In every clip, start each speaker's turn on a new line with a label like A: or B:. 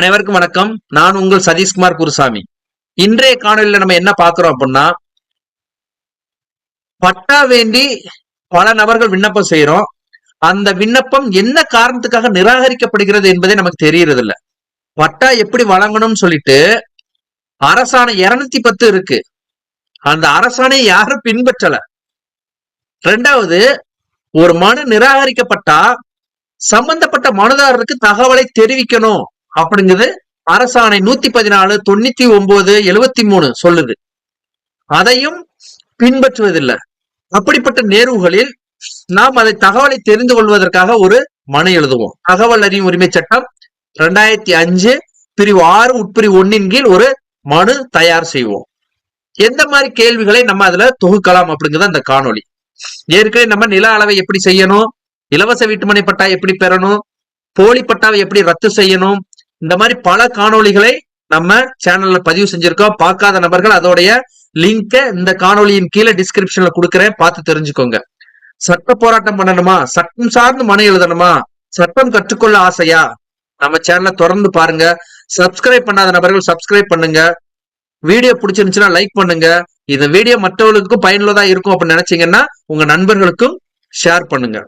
A: அனைவருக்கும் வணக்கம். நான் உங்கள் சதீஷ்குமார் குருசாமி. இன்றைய காணொலியில நம்ம என்ன பாக்குறோம் அப்படின்னா பட்டா வேண்டி பல நபர்கள் விண்ணப்பம் செய்யறோம் அந்த விண்ணப்பம் என்ன காரணத்துக்காக நிராகரிக்கப்படுகிறது என்பதே நமக்கு தெரியறது இல்ல பட்டா எப்படி வழங்கணும்னு சொல்லிட்டு அரசாணை இருநூத்தி பத்து இருக்கு. அந்த அரசாணையை யாரும் பின்பற்றல. ரெண்டாவது ஒரு மனு நிராகரிக்கப்பட்டா சம்பந்தப்பட்ட மனுதாரருக்கு தகவலை தெரிவிக்கணும். அப்படிங்கிறது அரசாணை நூத்தி பதினாலு தொண்ணூத்தி ஒன்பது எழுவத்தி மூணு சொல்லுது. அதையும் பின்பற்றுவதில்லை. அப்படிப்பட்ட நேர்வுகளில் நாம் அதை தகவலை தெரிந்து கொள்வதற்காக ஒரு மனு எழுதுவோம். தகவல் அறியும் உரிமை சட்டம் ரெண்டாயிரத்தி அஞ்சு பிரிவு ஆறு உட்பிரிவு ஒன்னின் கீழ் ஒரு மனு தயார் செய்வோம். எந்த மாதிரி கேள்விகளை நம்ம அதுல தொகுக்கலாம் அப்படிங்கிறது அந்த காணொளி. ஏற்கனவே நம்ம நில அளவை எப்படி செய்யணும் இலவச வீட்டுமனை பட்டா எப்படி பெறணும் போலி பட்டாவை எப்படி ரத்து செய்யணும் இந்த மாதிரி பல காணொளிகளை நம்ம சேனல்ல பதிவு செஞ்சிருக்கோம். பார்க்காத நபர்கள் அதோடைய லிங்கை இந்த காணொளியின் கீழே டிஸ்கிரிப்ஷன்ல கொடுக்குறேன். பார்த்து தெரிஞ்சுக்கோங்க. சட்ட போராட்டம் பண்ணணுமா? சட்டம் சார்ந்து மனு எழுதணுமா? சட்டம் கற்றுக்கொள்ள ஆசையா? நம்ம சேனலை தொடர்ந்து பாருங்க. சப்ஸ்கிரைப் பண்ணாத நபர்கள் சப்ஸ்கிரைப் பண்ணுங்க. வீடியோ பிடிச்சிருந்துச்சுன்னா லைக் பண்ணுங்க. இந்த வீடியோ மற்றவர்களுக்கும் பயனுள்ளதா இருக்கும் அப்படின்னு நினைச்சீங்கன்னா உங்க நண்பர்களுக்கும் ஷேர் பண்ணுங்க.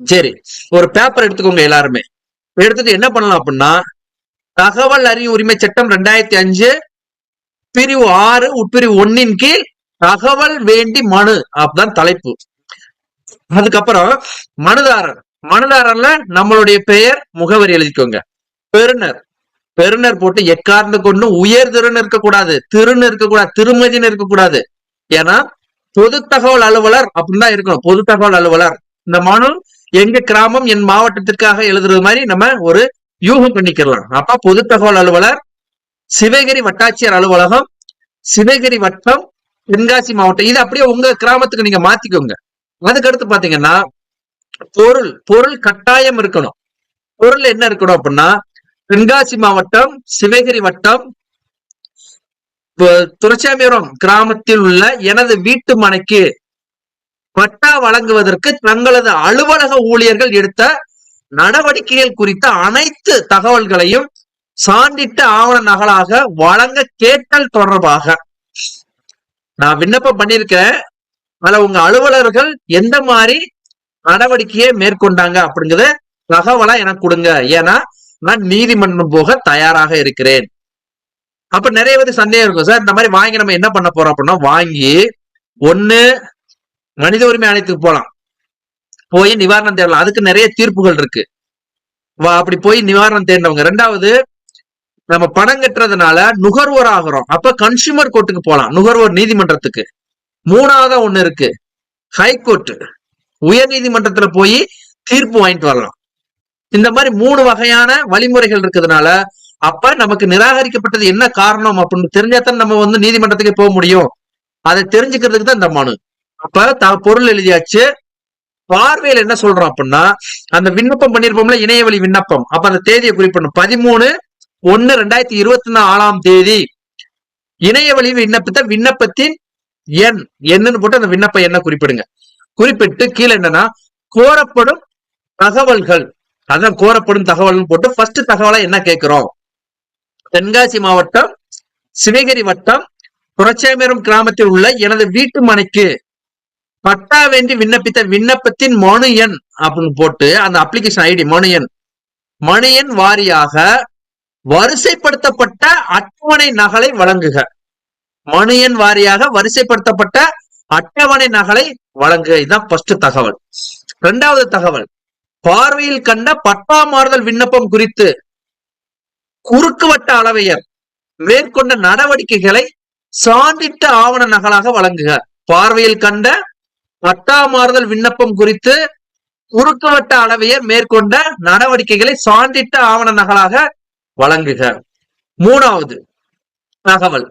A: சரி ஒரு பேப்பர் எடுத்துக்கோங்க எல்லாருமே. எடுத்துட்டு என்ன பண்ணலாம் அப்படின்னா தகவல் அறியும் உரிமை சட்டம் ரெண்டாயிரத்தி அஞ்சு பிரிவு ஆறு உட்பிரிவு ஒன்னின் கீழ் தகவல் வேண்டி மனு. அப்படிதான் தலைப்பு. அதுக்கப்புறம் மனுதாரர். மனுதாரர்ல நம்மளுடைய பெயர் முகவரி எழுதிக்கோங்க. பெருனர் பெருனர் போட்டு எக்கார்ந்து கொண்டு உயர் திருன்னு இருக்கக்கூடாது திருன்னு இருக்கக்கூடாது திருமதின்னு இருக்கக்கூடாது. ஏன்னா பொது தகவல் அலுவலர் அப்படின்னு தான் இருக்கணும். பொது தகவல் அலுவலர். இந்த மனு எங்க கிராமம் என் மாவட்டத்திற்காக எழுதுறது மாதிரி நம்ம ஒரு யூகம் பண்ணிக்கலாம் அப்ப பொது தகவல் அலுவலர் சிவகிரி வட்டாட்சியர் அலுவலகம் சிவகிரி வட்டம் தென்காசி மாவட்டம். இது அப்படியே உங்க கிராமத்துக்கு நீங்க மாத்திக்கோங்க. அதுக்கடுத்து பாத்தீங்கன்னா பொருள் பொருள் கட்டாயம் இருக்கணும். பொருள் என்ன இருக்கணும் அப்படின்னா தென்காசி மாவட்டம் சிவகிரி வட்டம் துரச்சாமிபுரம் கிராமத்தில் உள்ள எனது வீட்டு மனைக்கு பட்டா வழங்குவதற்கு தங்களது அலுவலக ஊழியர்கள் எடுத்த நடவடிக்கைகள் குறித்த அனைத்து தகவல்களையும் சான்றிட்ட ஆவண நகலாக வழங்க கேட்டல் தொடர்பாக. நான் விண்ணப்பம் பண்ணிருக்கேன் அதுல உங்க அலுவலர்கள் எந்த மாதிரி நடவடிக்கையை மேற்கொண்டாங்க அப்படிங்கறத தகவலா எனக்கு கொடுங்க. ஏன்னா நான் நீதிமன்றம் போக தயாராக இருக்கிறேன். அப்ப நிறைய பேர் சந்தேகம் இருக்கும். சார் இந்த மாதிரி வாங்கி நம்ம என்ன பண்ண போறோம் அப்படின்னா வாங்கி ஒண்ணு மனித உரிமை ஆணையத்துக்கு போலாம். போய் நிவாரணம் தேடலாம். அதுக்கு நிறைய தீர்ப்புகள் இருக்கு. வா அப்படி போய் நிவாரணம் தேடினவங்க ரெண்டாவது நம்ம பணம் கட்டுறதுனால நுகர்வோர் ஆகிறோம். அப்ப கன்சியூமர் கோர்ட்டுக்கு போகலாம் நுகர்வோர் நீதிமன்றத்துக்கு. மூணாவதா ஒண்ணு இருக்கு. ஹைகோர்ட் உயர் நீதிமன்றத்துல போய் தீர்ப்பு வாங்கிட்டு வரலாம். இந்த மாதிரி மூணு வகையான வழிமுறைகள் இருக்கிறதுனால அப்ப நமக்கு நிராகரிக்கப்பட்டது என்ன காரணம் அப்படின்னு தெரிஞ்சாதான் நம்ம வந்து நீதிமன்றத்துக்கு போக முடியும். அதை தெரிஞ்சுக்கிறதுக்கு தான் இந்த மனு. அப்ப த பொருள் எழுதியாச்சு. பார்வையில் என்ன சொல்றோம் அப்படின்னா அந்த விண்ணப்பம் பண்ணிருப்போம்ல இணையவழி விண்ணப்பம். அப்ப அந்த தேதியை குறிப்பிடணும். பதிமூணு ஒன்னு ரெண்டாயிரத்தி இருபத்தி நாலாம் தேதி. இணையவழி விண்ணப்பத்தை விண்ணப்பத்தின் எண் என்னன்னு போட்டு அந்த விண்ணப்ப எண்ணை குறிப்பிடுங்க. குறிப்பிட்டு கீழே என்னன்னா கோரப்படும் தகவல்கள். அதான் கோரப்படும் தகவல்னு போட்டு ஃபர்ஸ்ட் தகவலை என்ன கேட்கிறோம்? தென்காசி மாவட்டம் சிவகிரி வட்டம் புரட்சியமரம் கிராமத்தில் உள்ள எனது வீட்டு மனைக்கு பட்டா வேண்டி விண்ணப்பித்த விண்ணப்பத்தின் மனு எண் அப்படின்னு போட்டு அந்த அப்ளிகேஷன் ஐடி மனு எண் மனு எண் வாரியாக வரிசைப்படுத்தப்பட்ட அட்டவணை நகலை வழங்குக. மனு எண் வாரியாக வரிசைப்படுத்தப்பட்ட அட்டவணை நகலை வழங்குக. இதுதான் ஃபர்ஸ்ட் தகவல். இரண்டாவது தகவல். பார்வையில் கண்ட பட்டா மாறுதல் விண்ணப்பம் குறித்து குறுக்குவட்ட அளவையர் மேற்கொண்ட நடவடிக்கைகளை சான்றிட்ட ஆவண நகலாக வழங்குக. பார்வையில் கண்ட பட்டா மாறுதல் விண்ணப்பம் குறித்து குறுக்குவட்ட அளவையர் மேற்கொண்ட நடவடிக்கைகளை சான்றிட்ட ஆவண நகலாக வழங்குக. மூணாவது தகவல்.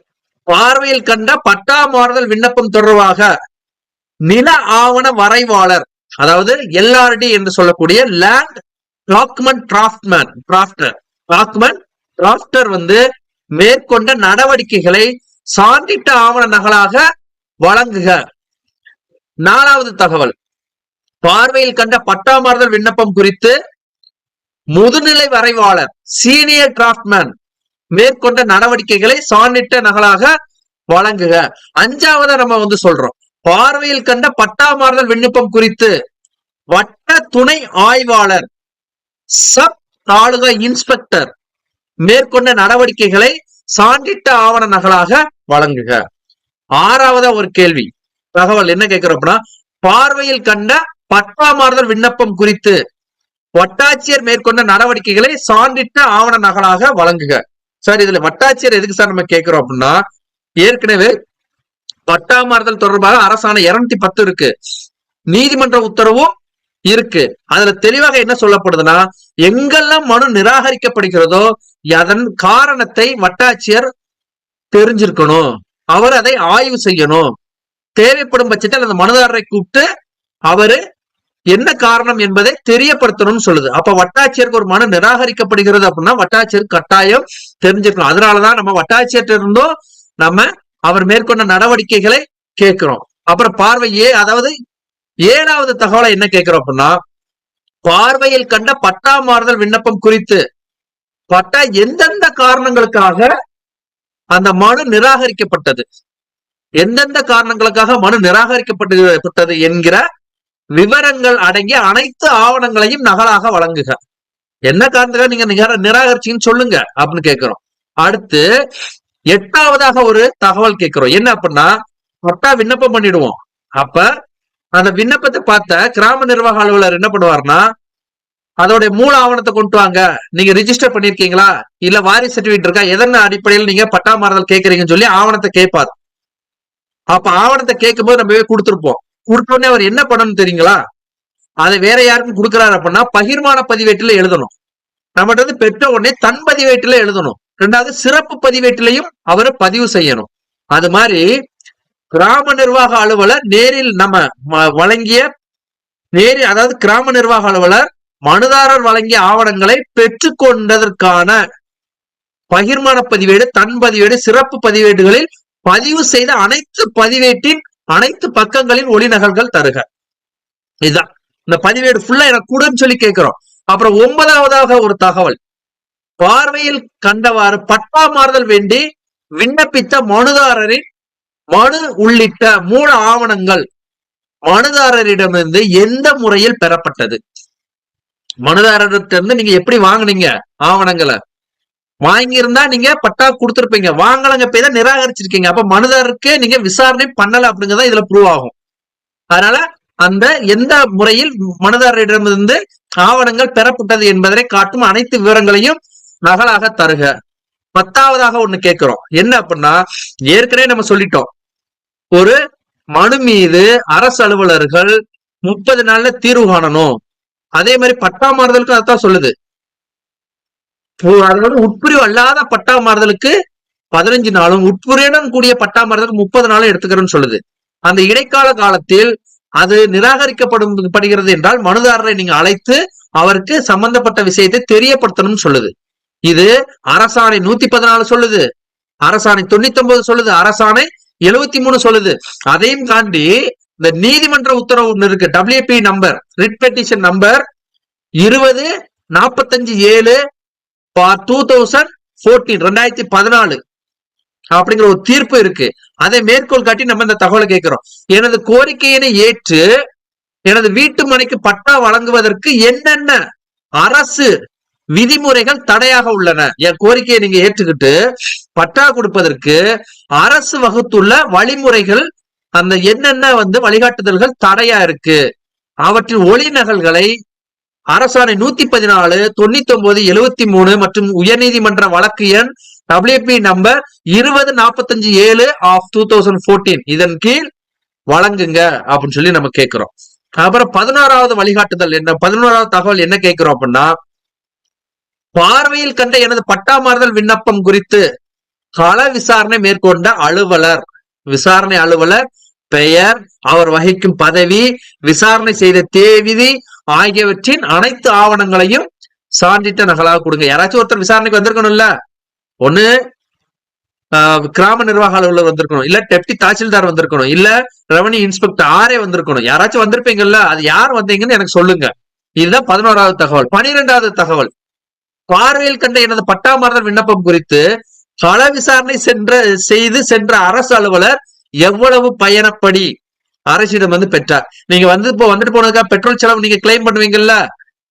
A: பார்வையில் கண்ட பட்டா மாறுதல் விண்ணப்பம் தொடர்பாக நில ஆவண வரைவாளர் அதாவது எல்ஆர்டி என்று சொல்லக்கூடிய land document draftsman drafter document drafter வந்து மேற்கொண்ட நடவடிக்கைகளை சான்றிட்ட ஆவண நகலாக வழங்குக. நாலாவது தகவல். பார்வையில் கண்ட பட்டா மாறுதல் விண்ணப்பம் குறித்து முதுநிலை வரைவாளர் சீனியர் டிராஃப்ட்மேன் மேற்கொண்ட நடவடிக்கைகளை சான்றிட்ட நகலாக வழங்குக. அஞ்சாவதா நம்ம வந்து சொல்றோம். பார்வையில் கண்ட பட்டா மாறுதல் விண்ணப்பம் குறித்து வட்ட துணை ஆய்வாளர் சப் தாலுகா இன்ஸ்பெக்டர் மேற்கொண்ட நடவடிக்கைகளை சான்றிட்ட ஆவண நகலாக வழங்குக. ஆறாவதா ஒரு கேள்வி. தகவல் என்ன கேட்கிறோம் அப்படின்னா பார்வையில் கண்ட பட்டா மாறுதல் விண்ணப்பம் குறித்து வட்டாட்சியர் மேற்கொண்ட நடவடிக்கைகளை சான்றிட்ட ஆவண நகலாக வழங்குக. சார் இதுல வட்டாட்சியர் எதுக்கு சார் நம்ம கேட்கிறோம் அப்படின்னா ஏற்கனவே பட்டா மாறுதல் தொடர்பாக அரசாணை இருநூத்தி பத்து இருக்கு. நீதிமன்ற உத்தரவும் இருக்கு. அதுல தெளிவாக என்ன சொல்லப்படுதுன்னா எங்கெல்லாம் மனு நிராகரிக்கப்படுகிறதோ அதன் காரணத்தை வட்டாட்சியர் தெரிஞ்சிருக்கணும். அவர் அதை ஆய்வு செய்யணும். தேவைப்படும் பட்சத்தில் அந்த மனுதாரரை கூப்பிட்டு அவரு என்ன காரணம் என்பதை தெரியப்படுத்தணும்னு சொல்லுது. அப்ப வட்டாட்சியருக்கு ஒரு மனு நிராகரிக்கப்படுகிறது அப்படின்னா வட்டாட்சியர் கட்டாயம் தெரிஞ்சிருக்கணும் அதனாலதான் நம்ம வட்டாட்சியர்கிட்ட இருந்தும். நம்ம அவர் மேற்கொண்ட நடவடிக்கைகளை கேட்கிறோம். அப்புறம் பார்வை ஏ அதாவது ஏழாவது தகவலை என்ன கேட்கிறோம் அப்படின்னா பார்வையில் கண்ட பட்டா மாறுதல் விண்ணப்பம் குறித்து. பட்டா எந்தெந்த காரணங்களுக்காக அந்த மனு நிராகரிக்கப்பட்டது? எந்தெந்த காரணங்களுக்காக மனு நிராகரிக்கப்பட்டது என்கிற விவரங்கள் அடங்கிய அனைத்து ஆவணங்களையும் நகலாக வழங்குக. என்ன காரணத்துக்காக நீங்க நிகர- நிராகரிச்சீங்கன்னு சொல்லுங்க அப்படின்னு கேட்கிறோம் அடுத்து எட்டாவதாக ஒரு தகவல் கேட்கிறோம் என்ன அப்படின்னா பட்டா விண்ணப்பம் பண்ணிடுவோம். அப்ப அந்த விண்ணப்பத்தை பார்த்த கிராம நிர்வாக அலுவலர் என்ன பண்ணுவாருன்னா அதோடைய மூல ஆவணத்தை கொண்டு வாங்க. நீங்க ரிஜிஸ்டர் பண்ணிருக்கீங்களா? இல்ல வாரி சர்டிபிகேட் இருக்கா? எதன அடிப்படையில் நீங்க பட்டா மாறுதல் கேட்கறீங்கன்னு சொல்லி ஆவணத்தை கேட்பாரு அப்ப ஆவணத்தை கேட்கும்போது நம்ம போய் கொடுத்துருப்போம். கொடுத்தோடனே அவர் என்ன பண்ணணும் தெரியுங்களா? அதை வேற யாருக்கும் கொடுக்குறாரு அப்படின்னா பகிர்மான பதிவேட்டுல எழுதணும். நம்மகிட்ட இருந்து பெற்ற உடனே தன் பதிவேட்டுல எழுதணும். ரெண்டாவது சிறப்பு பதிவேட்டிலையும் அவரை பதிவு செய்யணும். அது மாதிரி கிராம நிர்வாக அலுவலர் நேரில் நம்ம வழங்கிய நேரில் அதாவது கிராம நிர்வாக அலுவலர் மனுதாரர் வழங்கிய ஆவணங்களை பெற்றுக்கொண்டதற்கான பகிர்மான பதிவேடு தன் பதிவேடு சிறப்பு பதிவேடுகளில் பதிவு செய்த அனைத்து பதிவேட்டின் அனைத்து பக்கங்களின் ஒளி நகல்கள் தருக. இதுதான். இந்த பதிவேடு ஃபுல்லா எனக்கு கூடன்னு சொல்லி கேட்கிறோம். அப்புறம் ஒன்பதாவதாக ஒரு தகவல். பார்வையில் கண்டவாறு பட்டா மாறுதல் வேண்டி விண்ணப்பித்த மனுதாரரின் மனு உள்ளிட்ட மூல ஆவணங்கள் மனுதாரரிடமிருந்து எந்த முறையில் பெறப்பட்டது? மனுதாரர்கிட்ட இருந்து நீங்க எப்படி வாங்குனீங்க ஆவணங்களை? வாங்கியிருந்தா நீங்க பட்டா கொடுத்துருப்பீங்க. வாங்கலங்க போய் தான் நிராகரிச்சிருக்கீங்க. அப்ப மனுதாரருக்கு நீங்க விசாரணை பண்ணல அப்படிங்கறத இதுல ப்ரூவ் ஆகும். அதனால அந்த எந்த முறையில் மனுதாரரிடமிருந்து ஆவணங்கள் பெறப்பட்டது என்பதை காட்டும் அனைத்து விவரங்களையும் நகலாக தருக. பத்தாவதாக ஒண்ணு கேட்கிறோம். என்ன அப்படின்னா ஏற்கனவே நம்ம சொல்லிட்டோம். ஒரு மனு மீது அரசு அலுவலர்கள் முப்பது நாள்ல தீர்வு காணணும். அதே மாதிரி பட்டா மாறுதலுக்கு அதான் சொல்லுது. அதாவது உட்பிரிவு அல்லாத பட்டா மாறுதலுக்கு பதினஞ்சு நாளும் உட்பிரிவுடன் கூடிய பட்டா மாறுதலுக்கு முப்பது நாளும் எடுத்துக்கிறேன்னு சொல்லுது. அந்த இடைக்கால காலத்தில் அது நிராகரிக்கப்படும் படுகிறது என்றால் மனுதாரரை நீங்க அழைத்து அவருக்கு சம்பந்தப்பட்ட விஷயத்தை தெரியப்படுத்தணும்னு சொல்லுது. இது அரசாணை நூத்தி பதினாலு சொல்லுது. அரசாணை தொண்ணூத்தி ஒன்பது சொல்லுது. அரசாணை எழுவத்தி மூணு சொல்லுது. அதையும் தாண்டி இந்த நீதிமன்ற உத்தரவு ஒன்று இருக்கு. WP number writ petition number இருபது நாற்பத்தஞ்சு ஏழு டூ தௌசண்ட் ஃபோர்டீன் ரெண்டாயிரத்தி பதினாலு. அப்படிங்கிற ஒரு தீர்ப்பு இருக்கு. அதை மேற்கோள் காட்டி நம்ம இந்த தகவலை கேட்கிறோம். எனது கோரிக்கையினை ஏற்று எனது வீட்டு மனைக்கு பட்டா வழங்குவதற்கு என்னென்ன அரசு விதிமுறைகள் தடையாக உள்ளன? என் கோரிக்கையை நீங்க ஏற்றுக்கிட்டு பட்டா கொடுப்பதற்கு அரசு வகுத்துள்ள வழிமுறைகள் அந்த என்னென்ன வந்து வழிகாட்டுதல்கள் தடையா இருக்கு? அவற்றின் ஒளி நகல்களை அரசாணை நூத்தி பதினாலு தொண்ணூத்தி ஒன்பது எழுவத்தி மூணு மற்றும் உயர்நீதிமன்ற வழக்கு எண் டபிள்யூபி நம்பர் இருபது நாற்பத்தஞ்சு ஏழு ஆஃப் டூ தௌசண்ட் போர்டீன் இதன் கீழ் வழங்குங்க அப்படின்னு சொல்லி நம்ம கேட்கிறோம் அப்புறம் பதினோராவது வழிகாட்டுதல் என்ன? பதினோராவது தகவல் என்ன கேட்கிறோம் அப்படின்னா பார்வையில் கண்ட எனது பட்டா மாறுதல் விண்ணப்பம் குறித்து கள விசாரணை மேற்கொண்ட அலுவலர். விசாரணை அலுவலர் பெயர் அவர் வகிக்கும் பதவி விசாரணை செய்த தேதி ஆகியவற்றின் அனைத்து ஆவணங்களையும் சான்றிட்ட நகலாக கொடுங்க. யாராச்சும் ஒருத்தர் விசாரணைக்கு வந்திருக்கணும்ல? ஒண்ணு கிராம நிர்வாக அலுவலர் வந்திருக்கணும். இல்ல டெப்டி தாசில்தார் வந்திருக்கணும். இல்ல ரெவன்யூ இன்ஸ்பெக்டர் ஆரே வந்திருக்கணும். யாராச்சும் வந்திருப்பீங்கல்ல அது யார் வந்தீங்கன்னு எனக்கு சொல்லுங்க. இதுதான் பதினோராவது தகவல். பனிரெண்டாவது தகவல். பார்வையில் கண்ட எனது பட்டாமாறுதல் விண்ணப்பம் குறித்து கள விசாரணை சென்ற செய்து சென்ற அரசு அலுவலர் எவ்வளவு பயணப்படி அரசிடம் வந்து பெற்றார்? நீங்க வந்து இப்போ வந்துட்டு போனதுக்காக பெட்ரோல் செலவு நீங்க கிளைம் பண்ணுவீங்கல்ல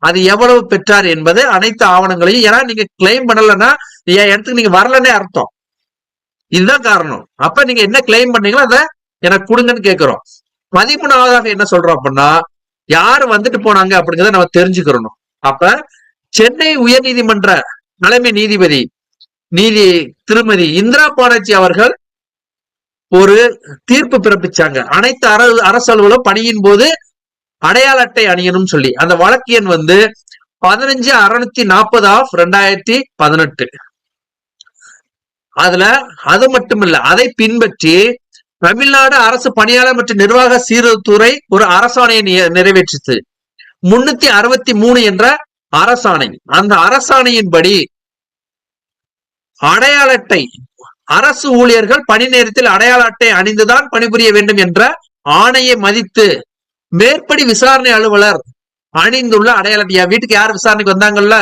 A: அது எவ்வளவு பெற்றார் என்பது அனைத்து ஆவணங்களையும் ஏன்னா நீங்க கிளைம் பண்ணலன்னா என் இடத்துக்கு நீங்க வரலன்னே அர்த்தம். இதுதான் காரணம். அப்ப நீங்க என்ன கிளைம் பண்ணீங்களோ அதை எனக்கு கொடுங்கன்னு கேட்கிறோம். பதிமூணாவதாக என்ன சொல்றோம் அப்படின்னா யாரு வந்துட்டு போனாங்க அப்படிங்கிறத நம்ம தெரிஞ்சுக்கிறணும். அப்ப சென்னை உயர்நீதிமன்ற தலைமை நீதிபதி நீதி திருமதி இந்திரா பானர்ஜி அவர்கள் ஒரு தீர்ப்பு பிறப்பிச்சாங்க. அனைத்து அர அரசு அலுவலகம் பணியின் போது அடையாள அட்டை அணியணும் சொல்லி. அந்த வழக்கு எண் வந்து பதினஞ்சு அறுநூத்தி நாற்பது ஆஃப் ரெண்டாயிரத்தி பதினெட்டு. அதுல அது மட்டும் இல்ல அதை பின்பற்றி தமிழ்நாடு அரசு பணியாளர் மற்றும் நிர்வாக சீர்திருத்துறை ஒரு அரசாணையை நி- நிறைவேற்றிச்சு முன்னூத்தி அறுபத்தி மூணு என்ற அரசாணை. அந்த அரசாணையின்படி அடையாள அட்டை அரசு ஊழியர்கள் பணி நேரத்தில் அடையாள அட்டை அணிந்துதான் பணிபுரிய வேண்டும் என்ற ஆணையை மதித்து மேற்படி விசாரணை அலுவலர் அணிந்துள்ள அடையாள அட்டை வீட்டுக்கு யார் விசாரணைக்கு வந்தாங்கல்ல?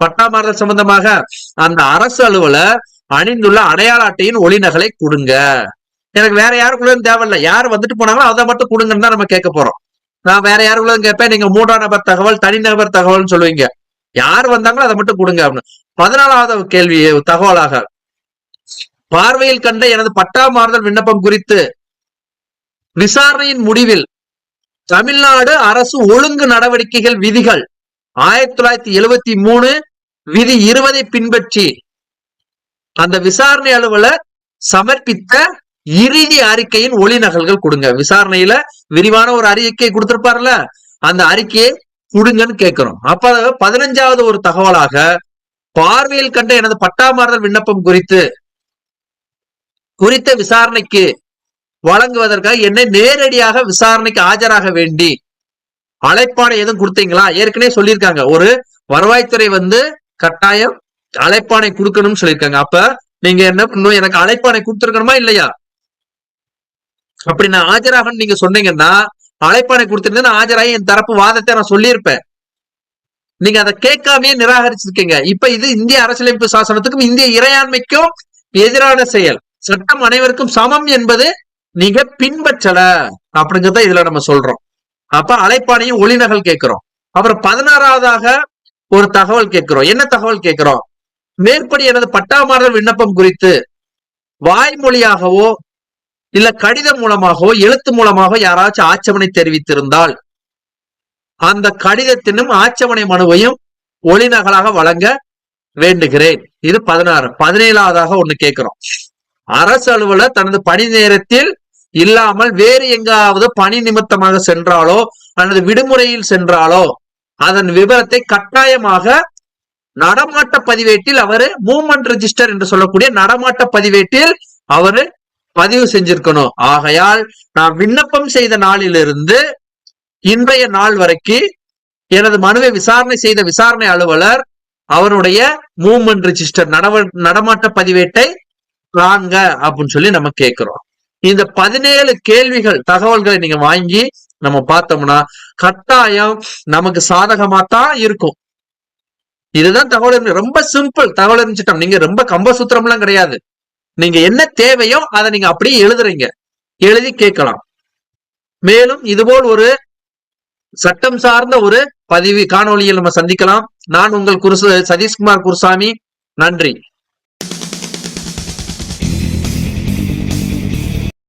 A: பட்டாமாறுதல் சம்பந்தமாக அந்த அரசு அலுவலர் அணிந்துள்ள அடையாள அட்டையின் ஒளிநகலை கொடுங்க. எனக்கு வேற யாருக்குள்ளதும் தேவையில்ல. யார் வந்துட்டு போனாங்களோ அதை மட்டும் கொடுங்கன்னு தான் நம்ம கேட்க போறோம். நான் வேற யாருக்குள்ளதும் கேட்பேன். நீங்க மூன்றாம் நபர் தகவல் தனிநபர் தகவல்னு சொல்லுவீங்க. யார் வந்தாங்களோ அதை மட்டும் கொடுங்க அப்படின்னு. பதினாலாவது கேள்வி தகவலாக. பார்வையில் கண்ட எனது பட்டா மாறுதல் விண்ணப்பம் குறித்து விசாரணையின் முடிவில் தமிழ்நாடு அரசு ஒழுங்கு நடவடிக்கைகள் விதிகள் ஆயிரத்தி தொள்ளாயிரத்தி எழுவத்தி மூணு விதி இருபதை பின்பற்றி அந்த விசாரணை அலுவலர் சமர்ப்பித்த இறுதி அறிக்கையின் ஒளி நகல்கள் கொடுங்க. விசாரணையில விரிவான ஒரு அறிக்கை கொடுத்திருப்பார்ல அந்த அறிக்கையை கொடுங்கன்னு கேட்கிறோம். அப்ப பதினஞ்சாவது ஒரு தகவலாக பார்வையில் கண்ட எனது பட்டாமாறுதல் விண்ணப்பம் குறித்து குறித்த விசாரணைக்கு வழங்குவதற்காக என்னை நேரடியாக விசாரணைக்கு ஆஜராக வேண்டி அழைப்பாணை எதுவும் கொடுத்தீங்களா? ஏற்கனவே சொல்லியிருக்காங்க. ஒரு வருவாய்த்துறை வந்து கட்டாயம் அழைப்பாணை கொடுக்கணும்னு சொல்லியிருக்காங்க. அப்ப நீங்க என்ன பண்ணணும்? எனக்கு அழைப்பாணை கொடுத்துருக்கணுமா இல்லையா? அப்படி நான் ஆஜராகன்னு நீங்க சொன்னீங்கன்னா அழைப்பாணை கொடுத்துருந்தேன் நான் ஆஜராகி என் தரப்பு வாதத்தை நான் சொல்லியிருப்பேன். நீங்க அதை கேட்காமயே நிராகரிச்சிருக்கீங்க. இப்ப இது இந்திய அரசியலமைப்பு சாசனத்துக்கும் இந்திய இறையாண்மைக்கும் எதிரான செயல். சட்டம் அனைவருக்கும் சமம் என்பது நீங்க பின்பற்றல அப்படிங்கிறத இதுல நம்ம சொல்றோம். அப்ப அழைப்பானையும் ஒளிநகல் கேட்கிறோம். அப்புறம் பதினாறாவதாக ஒரு தகவல் கேட்கிறோம். என்ன தகவல் கேட்கிறோம்? மேற்படி எனது பட்டாமாறுதல் விண்ணப்பம் குறித்து வாய்மொழியாகவோ இல்ல கடிதம் மூலமாகவோ எழுத்து மூலமாகவோ யாராச்சும் ஆட்சேபனை தெரிவித்திருந்தால் அந்த கடிதத்தினும் ஆட்சேபனை மனுவையும் ஒளிநகலாக வழங்க வேண்டுகிறேன். இது பதினாறு. பதினேழாவதாக ஒண்ணு கேட்கிறோம். அரசு அலுவலர் தனது பணி நேரத்தில் இல்லாமல் வேறு எங்காவது பணி நிமித்தமாக சென்றாலோ அல்லது விடுமுறையில் சென்றாலோ அதன் விவரத்தை கட்டாயமாக நடமாட்ட பதிவேட்டில் அவரு மூவ்மெண்ட் ரெஜிஸ்டர் என்று சொல்லக்கூடிய நடமாட்ட பதிவேட்டில் அவரு பதிவு செஞ்சிருக்கணும். ஆகையால் நான் விண்ணப்பம் செய்த நாளிலிருந்து இன்றைய நாள் வரைக்கும் எனது மனுவை விசாரணை செய்த விசாரணை அலுவலர் அவருடைய மூவ்மெண்ட் ரெஜிஸ்டர் நடவ நடமாட்ட பதிவேட்டை காண்க அப்படின்னு சொல்லி நம்ம கேட்கிறோம் இந்த பதினேழு கேள்விகள் தகவல்களை நீங்க வாங்கி நம்ம பார்த்தோம்னா கட்டாயம் நமக்கு சாதகமா தான் இருக்கும். இதுதான் தகவல் ரொம்ப சிம்பிள் தகவல் அறிஞ்சிட்டோம் நீங்க ரொம்ப கம்பசூத்திரம் எல்லாம் கிடையாது. நீங்க என்ன தேவையோ அதை நீங்க அப்படியே எழுதுறீங்க. எழுதி கேட்கலாம். மேலும் இதுபோல் ஒரு சட்டம் சார்ந்த ஒரு பதிவு காணொலியில் நம்ம சந்திக்கலாம். நான் உங்கள் குரு சதீஷ்குமார் குருசாமி. நன்றி.